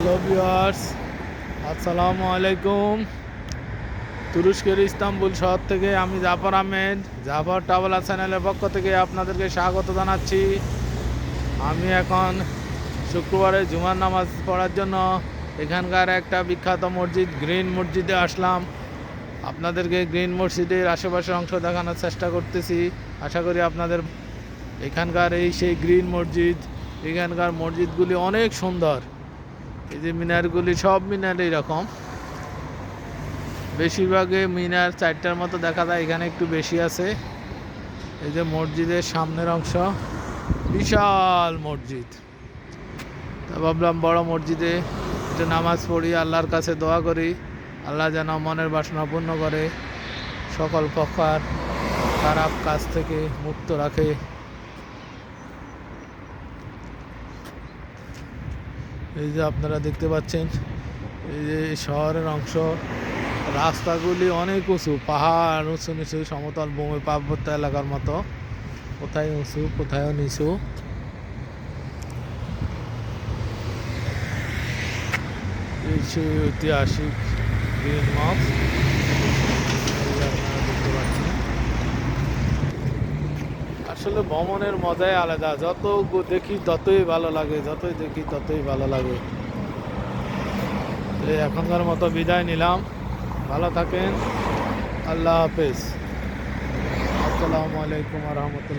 Hello আসসালামু আলাইকুম। তুরস্কের ইস্তাম্বুল শহর থেকে আমি জাফর আহমেদ, জাফর ট্রাভেলার চ্যানেলের পক্ষ থেকে আপনাদেরকে স্বাগত জানাচ্ছি। আমি এখন শুক্রবারে জুমার নামাজ পড়ার জন্য এখানকার একটা বিখ্যাত মসজিদ, গ্রিন মসজিদে আসলাম। আপনাদেরকে গ্রিন মসজিদের আশেপাশের অংশ দেখানোর চেষ্টা করতেছি। আশা করি আপনাদের এখানকার এই সেই গ্রিন মসজিদ, এখানকার মসজিদগুলি অনেক সুন্দর। এই যে মিনারগুলি সব মিনার এইরকম বেশিরভাগে মিনার চারটার মতো দেখা যায়, এখানে একটু বেশি আছে। এই যে মসজিদের সামনের অংশ, বিশাল মসজিদ। তা ভাবলাম বড় মসজিদে একটু নামাজ পড়ি, আল্লাহর কাছে দোয়া করি। আল্লাহ যেন মনের বাসনা পূর্ণ করে, সকল প্রকার খারাপ কাজ থেকে মুক্ত রাখে। এই যে আপনারা দেখতে পাচ্ছেন, এই যে শহরের অংশ, রাস্তাগুলি অনেক উঁচু, পাহাড় উঁচু নিচু, সমতল ভূমি, পার্বত্য এলাকার মতো। কোথায় উঁচু, কোথায় নিচু? ঐতিহাসিক গ্রিন আপনারা দেখতে পাচ্ছেন আসলে ভ্রমণের মজাই আলাদা। যত দেখি ততই ভালো লাগে, যতই দেখি ততই ভালো লাগে। এখনকার মতো বিদায় নিলাম। ভালো থাকেন। আল্লাহ হাফেজ। আসসালামু আলাইকুম রহমতুল্লাহ।